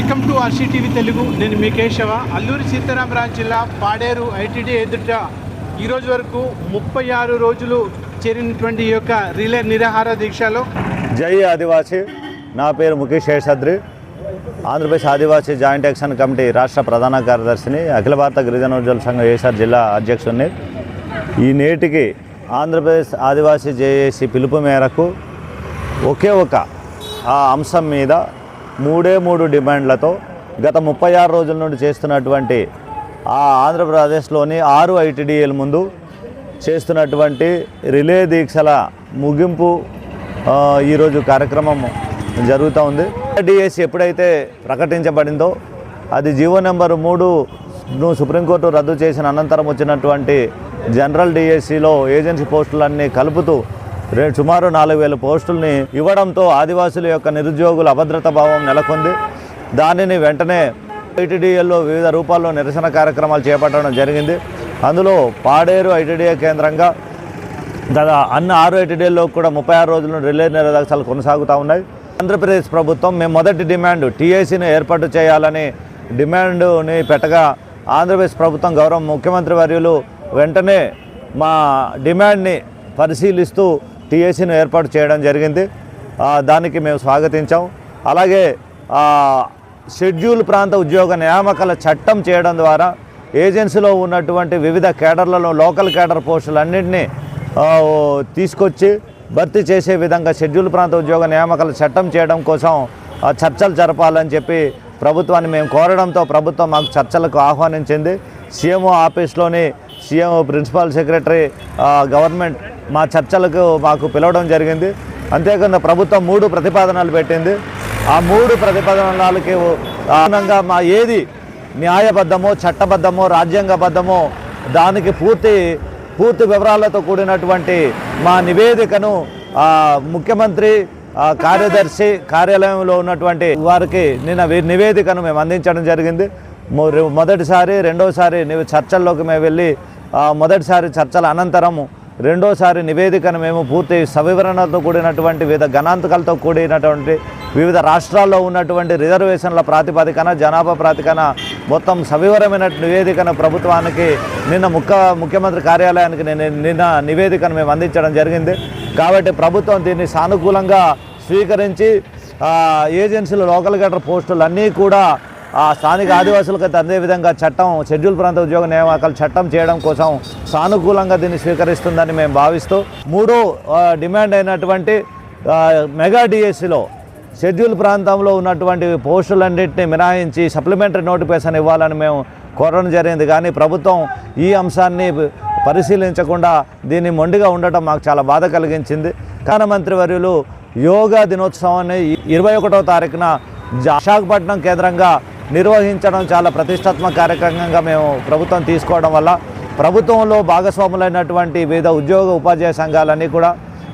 Welcome to RC TV Telugu. నేను మీ కేశవ. అల్లూరి సీతారామరాజు జిల్లా పాడేరు ఐటీడీ ఎదుట ఈరోజు వరకు ముప్పై ఆరు రోజులు చేరినటువంటి ఈ యొక్క రిలే నిరాహార దీక్షలో జై ఆదివాసి. నా పేరు Mukesh Seshadri Andhra Pradesh Adivasi joint action committee రాష్ట్ర ప్రధాన కార్యదర్శిని అఖిల భారత గిరిజనోద్యోగుల సంఘం ఏసార్ జిల్లా అధ్యక్షుడిని ఈ నేటికి ఆంధ్రప్రదేశ్ ఆదివాసీ జేఏసీ పిలుపు మేరకు ఒకే ఒక ఆ అంశం మీద మూడే మూడు డిమాండ్లతో గత ముప్పై ఆరు రోజుల నుండి చేస్తున్నటువంటి ఆ ఆంధ్రప్రదేశ్లోని ఆరు ఐటీడీఏల ముందు చేస్తున్నటువంటి రిలే దీక్షల ముగింపు ఈరోజు కార్యక్రమం జరుగుతూ ఉంది. డిఎస్సి ఎప్పుడైతే ప్రకటించబడిందో అది జీవో నెంబర్ మూడును సుప్రీంకోర్టు రద్దు చేసిన అనంతరం వచ్చినటువంటి జనరల్ డిఎస్సిలో ఏజెన్సీ పోస్టులన్నీ కలుపుతూ సుమారు నాలుగు వేల పోస్టుల్ని ఇవ్వడంతో ఆదివాసుల యొక్క నిరుద్యోగుల అభద్రత భావం నెలకొంది. దానిని వెంటనే ఐటీడీఏల్లో వివిధ రూపాల్లో నిరసన కార్యక్రమాలు చేపట్టడం జరిగింది. అందులో పాడేరు ఐటీడీఏ కేంద్రంగా దాదా అన్ని ఆరు ఐటీడీల్లో కూడా ముప్పై ఆరు రోజులు రిలే నిరోధకాలు కొనసాగుతూ ఉన్నాయి. ఆంధ్రప్రదేశ్ ప్రభుత్వం మేము మొదటి డిమాండ్ టీఏసీని ఏర్పాటు చేయాలని డిమాండ్ని పెట్టగా ఆంధ్రప్రదేశ్ ప్రభుత్వం గౌరవ ముఖ్యమంత్రి వర్యులు వెంటనే మా డిమాండ్ని పరిశీలిస్తూ టీఏసీని ఏర్పాటు చేయడం జరిగింది. దానికి మేము స్వాగతించాం. అలాగే షెడ్యూల్ ప్రాంత ఉద్యోగ నియామకాల చట్టం చేయడం ద్వారా ఏజెన్సీలో ఉన్నటువంటి వివిధ కేడర్లలో లోకల్ కేడర్ పోస్టులన్నింటినీ తీసుకొచ్చి భర్తీ చేసే విధంగా షెడ్యూల్ ప్రాంత ఉద్యోగ నియామకాల చట్టం చేయడం కోసం చర్చలు జరపాలని చెప్పి ప్రభుత్వాన్ని మేము కోరడంతో ప్రభుత్వం మాకు చర్చలకు ఆహ్వానించింది. సీఎంఓ ఆఫీస్లోని సీఎంఓ ప్రిన్సిపల్ సెక్రటరీ గవర్నమెంట్ మా చర్చలకు మాకు పిలవడం జరిగింది. అంతేకాకుండా ప్రభుత్వం మూడు ప్రతిపాదనలు పెట్టింది. ఆ మూడు ప్రతిపాదనలకి అనుగుణంగా మా ఏది న్యాయబద్ధమో చట్టబద్ధమో రాజ్యాంగబద్ధమో దానికి పూర్తి పూర్తి వివరాలతో కూడినటువంటి మా నివేదికను ముఖ్యమంత్రి కార్యదర్శి కార్యాలయంలో ఉన్నటువంటి వారికి నిన్న నివేదికను మేము అందించడం జరిగింది. మొదటిసారి రెండవసారి చర్చల్లోకి మేము వెళ్ళి మొదటిసారి చర్చల అనంతరము రెండోసారి నివేదికను మేము పూర్తి సవివరణతో కూడినటువంటి వివిధ గణాంతకాలతో కూడినటువంటి వివిధ రాష్ట్రాల్లో ఉన్నటువంటి రిజర్వేషన్ల ప్రాతిపదికన జనాభా ప్రాతిపదికన మొత్తం సవివరమైన నివేదికను ప్రభుత్వానికి నిన్న ముఖ్య ముఖ్యమంత్రి కార్యాలయానికి నిన్న నిన్న నివేదికను మేము అందించడం జరిగింది. కాబట్టి ప్రభుత్వం దీన్ని సానుకూలంగా స్వీకరించి ఏజెన్సీలు లోకల్ గటర్ పోస్టులు అన్నీ కూడా ఆ స్థానిక ఆదివాసులకు అందే విధంగా చట్టం షెడ్యూల్ ప్రాంత ఉద్యోగ నియామకాలు చట్టం చేయడం కోసం సానుకూలంగా దీన్ని స్వీకరిస్తుందని మేము భావిస్తూ మూడో డిమాండ్ అయినటువంటి మెగా డిఎస్సిలో షెడ్యూల్ ప్రాంతంలో ఉన్నటువంటి పోస్టులన్నింటినీ మినహాయించి సప్లిమెంటరీ నోటిఫికేషన్ ఇవ్వాలని మేము కోరడం జరిగింది. కానీ ప్రభుత్వం ఈ అంశాన్ని పరిశీలించకుండా దీన్ని మొండిగా ఉండటం మాకు చాలా బాధ కలిగించింది. కాన వర్యులు యోగా దినోత్సవాన్ని ఇరవై ఒకటో తారీఖున జ- విశాఖపట్నం కేంద్రంగా నిర్వహించడం చాలా ప్రతిష్టాత్మక కార్యక్రమంగా మేము ప్రభుత్వం తీసుకోవడం వల్ల ప్రభుత్వంలో భాగస్వాములైనటువంటి వివిధ ఉద్యోగ ఉపాధ్యాయ సంఘాలన్నీ కూడా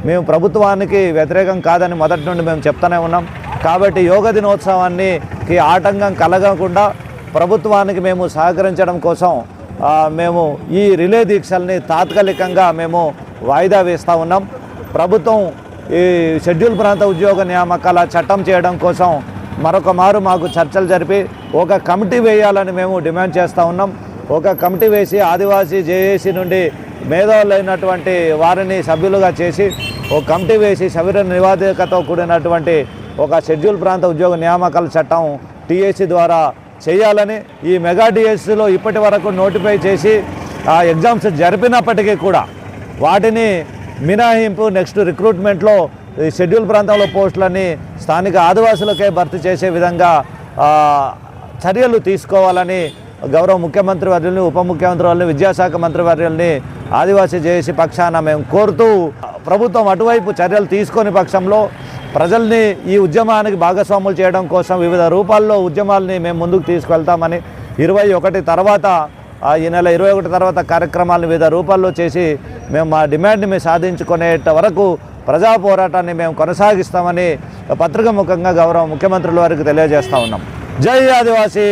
మేము ప్రభుత్వానికి వ్యతిరేకం కాదని మొదటి నుండి మేము చెప్తూనే ఉన్నాం. కాబట్టి యోగ దినోత్సవానికి ఆటంకం కలగకుండా ప్రభుత్వానికి మేము సహకరించడం కోసం మేము ఈ రిలే దీక్షల్ని తాత్కాలికంగా మేము వాయిదా వేస్తూ ఉన్నాం. ప్రభుత్వం ఈ షెడ్యూల్ ప్రాంత ఉద్యోగ నియామకాల చట్టం చేయడం కోసం మరొక మారు మాకు చర్చలు జరిపి ఒక కమిటీ వేయాలని మేము డిమాండ్ చేస్తూ ఉన్నాం. ఒక కమిటీ వేసి ఆదివాసీ జేఏసీ నుండి మేధావులైనటువంటి వారిని సభ్యులుగా చేసి ఒక కమిటీ వేసి సవిర నివాదికతో కూడినటువంటి ఒక షెడ్యూల్ ప్రాంత ఉద్యోగ నియామకాల చట్టం టీఏసీ ద్వారా చేయాలని ఈ మెగా డిఎస్సిలో ఇప్పటి వరకు నోటిఫై చేసి ఆ ఎగ్జామ్స్ జరిపినప్పటికీ కూడా వాటిని మినహాయింపు నెక్స్ట్ రిక్రూట్మెంట్లో షెడ్యూల్ ప్రాంతంలో పోస్టులన్నీ స్థానిక ఆదివాసులకే భర్తీ చేసే విధంగా చర్యలు తీసుకోవాలని గౌరవ ముఖ్యమంత్రి వర్యుల్ని ఉప ముఖ్యమంత్రి వర్యుల్ని విద్యాశాఖ మంత్రి వర్యుల్ని ఆదివాసీ చేసి పక్షాన మేము కోరుతూ ప్రభుత్వం అటువైపు చర్యలు తీసుకొని పక్షంలో ప్రజల్ని ఈ ఉద్యమానికి భాగస్వాములు చేయడం కోసం వివిధ రూపాల్లో ఉద్యమాల్ని మేము ముందుకు తీసుకెళ్తామని ఇరవై ఒకటి తర్వాత ఈ నెల ఇరవై ఒకటి తర్వాత కార్యక్రమాలను వివిధ రూపాల్లో చేసి మేము మా డిమాండ్ని మేము సాధించుకునేట వరకు ప్రజా పోరాటాన్ని మేము కొనసాగిస్తామని పత్రిక ముఖంగా గౌరవ ముఖ్యమంత్రుల వారికి తెలియజేస్తా ఉన్నాం. జై ఆదివాసీ!